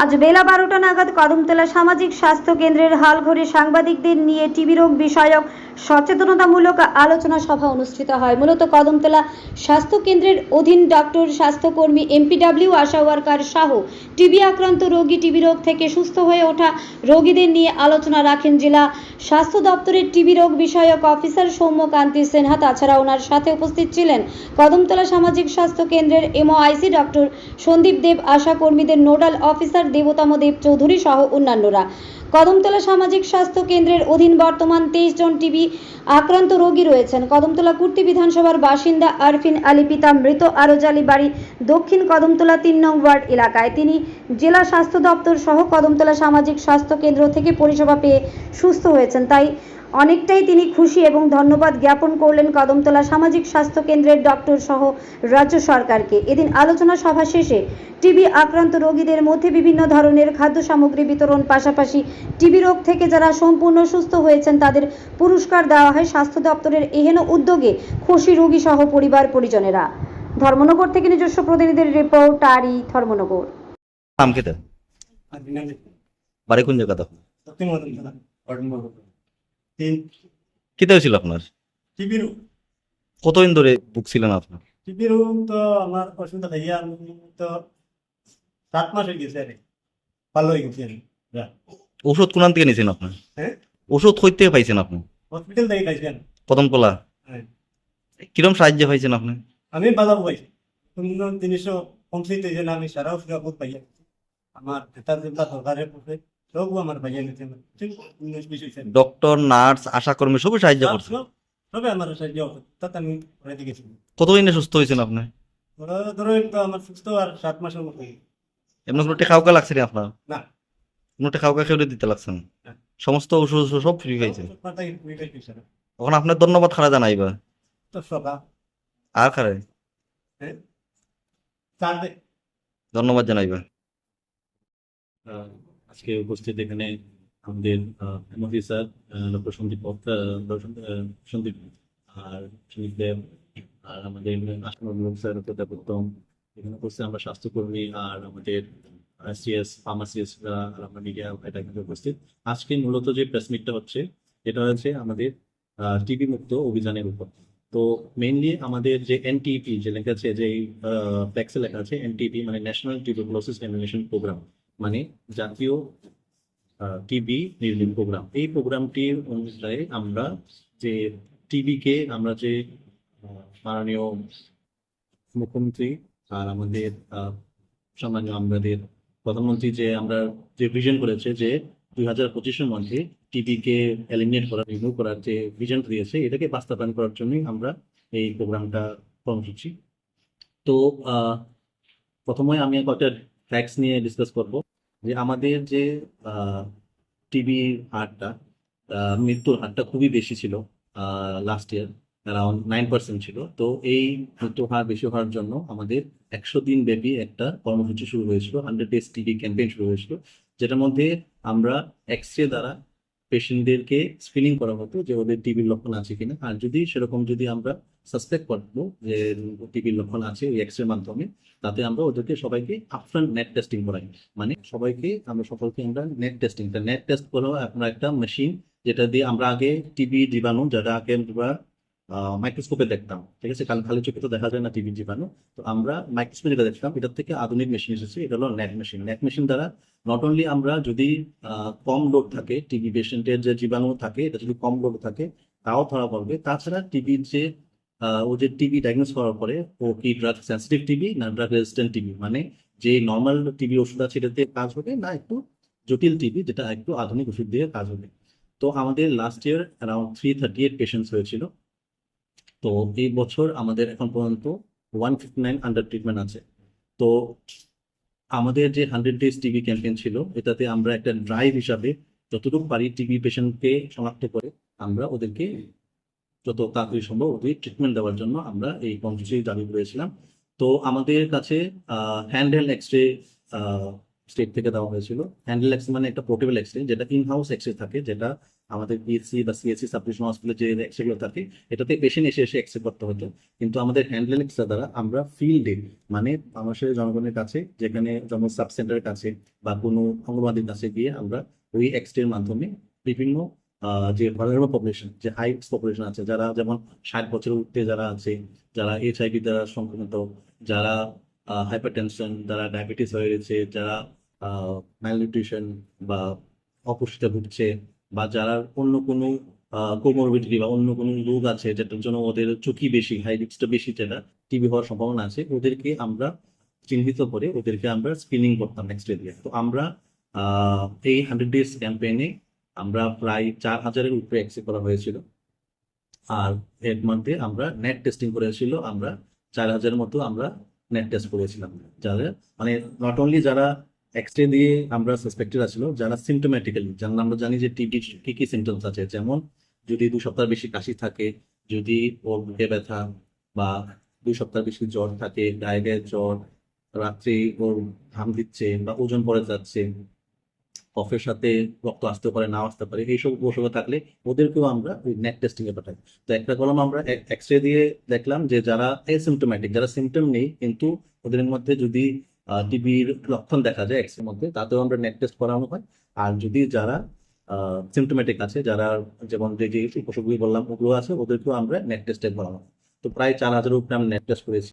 আজ বেলা বারোটা নাগাদ কদমতলা সামাজিক স্বাস্থ্য কেন্দ্রের হাল ঘরে সাংবাদিকদের নিয়ে টিবি রোগ বিষয়ক সচেতনতামূলক আলোচনা সভা অনুষ্ঠিত হয়। মূলত কদমতলা স্বাস্থ্য কেন্দ্রের অধীন ডক্টর স্বাস্থ্যকর্মী, এমপিডব্লিউ আশা ওয়ার্কার সহ টিবি আক্রান্ত রোগী টিবি রোগ থেকে সুস্থ হয়ে ওঠা রোগীদের নিয়ে আলোচনা রাখেন জেলা স্বাস্থ্য দপ্তরের টিবি রোগ বিষয়ক অফিসার সৌম্যকান্তি সিনহা তাছাড়া ওনার সাথে উপস্থিত ছিলেন কদমতলা সামাজিক স্বাস্থ্য কেন্দ্রের এমওআইসি ডক্টর সন্দীপ দেব আশা কর্মীদের নোডাল অফিসার দেবতম দেব চৌধুরী সহ অন্যান্যরা। কদমতলা সামাজিক স্বাস্থ্য কেন্দ্রের অধীন বর্তমান তেইশ জন টিবি আক্রান্ত রোগী রয়েছেন। কদমতলা কুর্তি বিধানসভার বাসিন্দা আরফিন আলী, পিতা মৃত আরজালি বাড়ি দক্ষিণ কদমতলা তিন নং ওয়ার্ড এলাকায়। তিনি জেলা স্বাস্থ্য দপ্তর সহ কদমতলা সামাজিক স্বাস্থ্য কেন্দ্র থেকে পরিষেবা পেয়ে সুস্থ হয়েছেন। তাই অনেকটাই তিনি খুশি এবং ধন্যবাদ জ্ঞাপন করলেন কদমতলা সামাজিক স্বাস্থ্য কেন্দ্রের ডক্টর সহ রাজ্য সরকারকে। এদিন আলোচনা সভা শেষে টিবি আক্রান্ত রোগীদের মধ্যে বিভিন্ন ধরনের খাদ্য সামগ্রী বিতরণ পাশাপাশি টিবি রোগ থেকে যারা সম্পূর্ণ সুস্থ হয়েছেন তাদের পুরস্কার দেওয়া হয় স্বাস্থ্য দপ্তরের এহেন উদ্যোগে খুশি রোগী সহ পরিবার পরিজনেরা। ধর্মনগর থেকে নিজস্ব প্রতিনিধির রিপোর্ট আরি ধর্মনগর। বারে কোন জায়গা তখন? কিতে হয়েছিল আপনার? টিভি রোগ কতদিন ধরে ভুগছিলেন আপনার? টিভি রোগ তো আমার অসুবিধা নেই আর তো সাত মাস হয়ে গেছে আরে। ভালো হয়ে গেছে ওষুধ কোন থেকে নিয়েছেন আপনার? ওষুধ কই থেকে পাইছেন আপনি? হসপিটাল থেকে খাইছেন প্রথম কলা? হ্যাঁ। কিরম সাহায্য পাইছেন আপনি? আমি ভালো পাইছি কোনো জিনিসও কমপ্লিট হয়েছে আমি সারা ওষুধ পাইয়া আমার ভেতার যেগুলা সরকারের পড়ে ডক্টর নার্স আশা কর্মী সবই সাহায্য করছে। সব- আমার সাহায্য তাতে আমি দিয়ে গেছি কতদিনে সুস্থ হয়েছেন আপনি? ধরো ধরো তো আমার সুস্থ আর সাত মাসের মতো। হয়ে। এমনি কোনো টেকা লাগছে নি আপনার? না। কোনো টেকা উকা খেয়ে দিতে লাগছে না? না। সমস্ত ওষুধ ওষুধ সব ফ্রি হয়েছে? হয়ে। তখন আপনার ধন্যবাদ খারা জানাইবা আর খারে হ্যাঁ। ধন্যবাদ জানাইবা আহ, আজকে উপস্থিত এখানে আমাদের MP sir doctor Sandip Sandip, আর সন্দীপ দেব, আর আমাদের স্যার প্রতাপোত্তম এখানে উপস্থিত আমরা স্বাস্থ্যকর্মী আর আমাদের সিএস ফার্মাসিস্ট আর আমরা মিডিয়া এটা এখানে উপস্থিত। আজকে মূলত যে প্রেস মিটটা হচ্ছে, এটা হচ্ছে আমাদের টিবি মুক্ত অভিযানের উপর। তো মেইনলি আমাদের যে এনটিপি যে লেখা আছে, যে ফ্লেক্সে লেখা আছে এনটিপি মানে ন্যাশনাল টিউবারকুলোসিস এলিমিনেশন প্রোগ্রাম মানে জাতীয় টিবি নির্মূল প্রোগ্রাম এই প্রোগ্রামটির অনুযায়ী আমরা যে টিবি কে আমরা যে মাননীয় মুখ্যমন্ত্রী আর আমাদের সম্মানীয় আমাদের প্রধানমন্ত্রী যে আমরা যে ভিশন করেছে যে দুই হাজার পঁচিশের মধ্যে টিবি কে এলিমিনেট করা রিমুভ করার যে ভিশন দিয়েছে, এটাকে বাস্তবায়ন করার জন্যই আমরা এই প্রোগ্রামটা কর্মসূচি তো প্রথমে আমি কয়েকটা ফ্যাক্টস নিয়ে ডিসকাস করব। যে আমাদের যে টিবি হারটা মৃত্যুর হারটা খুবই বেশি ছিল last year around nine percent ছিল। তো এই মৃত্যুর হার বেশি হওয়ার জন্য আমাদের একশো দিন ব্যাপী একটা কর্মসূচি শুরু হয়েছিল হান্ড্রেড ডেজ টিবি ক্যাম্পেইন শুরু হয়েছিল, যেটার মধ্যে আমরা এক্স রে দ্বারা পেশেন্টদেরকে স্ক্রিনিং করা হতো যে ওদের টিবির লক্ষণ আছে কিনা। আর যদি সেরকম যদি আমরা সাসপেক্ট করব যে টিবির লক্ষণ আছে ওই এক্স মাধ্যমে, তাতে আমরা ওদেরকে সবাইকে আপফ্রন্ট নেট টেস্টিং করাই। মানে সবাইকে আমরা সকলকে আমরা নেট টেস্টিং নেট টেস্ট করা আপনার একটা মেশিন যেটা দিয়ে আমরা আগে টিবি জীবাণু যারা আগে আমরা মাইক্রোস্কোপে দেখতাম। ঠিক আছে? কারণ খালি চোখে তো দেখা যায় না টিবি জীবাণু। তো আমরা মাইক্রোস্কোপে যেটা দেখতাম, এটার থেকে আধুনিক মেশিন এসেছে। এটা হলো নেট মেশিন নেট মেশিন দ্বারা নট অনলি আমরা যদি কম লোড থাকে টিবি পেশেন্টের যে জীবাণু থাকে, এটা যদি কম লোড থাকে, তাও ধরা পড়বে। তাছাড়া টিবির যে ও যে টিবি ডায়াগনোস করার পরে, ও কি ড্রাগ সেন্সিটিভ টিবি না ড্রাগ রেজিস্ট্যান্ট টিবি মানে যে নর্মাল টিবি ওষুধ আছে, এটাতে কাজ হবে না একটু জটিল টিবি যেটা একটু আধুনিক ওষুধ দিয়ে কাজ হবে। তো আমাদের last year around three thirty eight patients হয়েছিল। তো এই বছর আমাদের এখন পর্যন্ত one fifty nine under treatment আছে। তো আমাদের যে হান্ড্রেড ডেজ টিবি ক্যাম্পেইন ছিল, এটাতে আমরা একটা ড্রাইভ হিসাবে যতটুকু পারি টিবি পেশেন্টকে শনাক্ত করে আমরা ওদেরকে যত তাড়াতাড়ি সম্ভব ওদের ট্রিটমেন্ট দেওয়ার জন্য আমরা এই কর্মসূচি দাবি করেছিলাম। তো আমাদের কাছে hand held X ray state থেকে দেওয়া হয়েছিল। হ্যান্ডেল এক্স মানে একটা পোর্টেবল এক্স রে যেটা ইন হাউস এক্স রে থাকে, যেটা আমাদের বিএসসি বা সিএসসি সাবডিভিশন হসপিটালে যে এক্সরেগুলো থাকে এটাতে পেশেন্ট এসে এসে এক্সরে করতে হতো। কিন্তু আমাদের হ্যান্ডেল এক্সের দ্বারা আমরা ফিল্ডে মানে বাংলাদেশের জনগণের কাছে, যেখানে যেমন সাব সেন্টারের কাছে বা কোনো অঙ্গবাদীর কাছে গিয়ে আমরা ওই এক্সরের মাধ্যমে বিভিন্ন যে ভালনারেবল পপুলেশন যে হাই পপুলেশন আছে, যারা যেমন ষাট বছরের উঠতে যারা আছে, যারা এইচআইভি দ্বারা সংক্রমিত, যারা হাইপার টেনশন যারা ডায়াবেটিস হয়ে গেছে, যারা ম্যালনিউট্রিশন বা অপুষ্টিতে ভুগছে বা যারা অন্য কোনো কোমরবিডিটি বা অন্য কোনো রোগ আছে যেটার জন্য ওদের ঝুঁকি বেশি হাই রিস্কটা বেশি যেটা টিবি হওয়ার সম্ভাবনা আছে, ওদেরকে আমরা চিহ্নিত করে ওদেরকে আমরা স্ক্রিনিং করতাম নেক্সট দিয়ে। তো আমরা এই হান্ড্রেড ডেজ ক্যাম্পেইনে আমরা প্রায় চার হাজারের উপরে এক্সে করা হয়েছিল। আর এর মধ্যে আমরা নেট টেস্টিং করেছিল, আমরা চার হাজারের মতো আমরা নেট টেস্ট করেছিলাম। যাদের মানে নট অনলি যারা এক্সরে দিয়ে আমরা সাসপেক্টেড আছিল যারা সিমটোম্যাটিক্যালি যেমন আমরা জানি যে টিবি কি কি সিমটমস আছে? যেমন যদি দু সপ্তাহ বেশি কাশি থাকে, যদি ওর বুকে ব্যথা বা দুই সপ্তাহ বেশি জ্বর থাকে ডায়রিয়া জ্বর, রাত্রে ওর ঘাম দিচ্ছে বা ওজন পড়ে যাচ্ছে, কফের সাথে রক্ত আসতে পারে না আসতে পারে, এইসব উপসর্গ থাকলে ওদেরকেও আমরা ওই নেট টেস্টিং এ পাঠাই। তো একটা কলম আমরা এক্স রে দিয়ে দেখলাম যে যারা এসিমটোম্যাটিক যারা সিমটম নেই, কিন্তু ওদের মধ্যে যদি টিবির লক্ষণ দেখা যায় এক্সের মধ্যে, তাতেও আমরা নেট টেস্ট করানো হয়। আর যদি যারা সিমটোমেটিক আছে, যারা যেমন যে যে উপসর্গগুলি বললাম, ওগুলো আছে, ওদেরকেও আমরা নেট টেস্টে করানো হয়। তো প্রায় চার হাজারের উপরে আমরা নেট টেস্ট করেছি।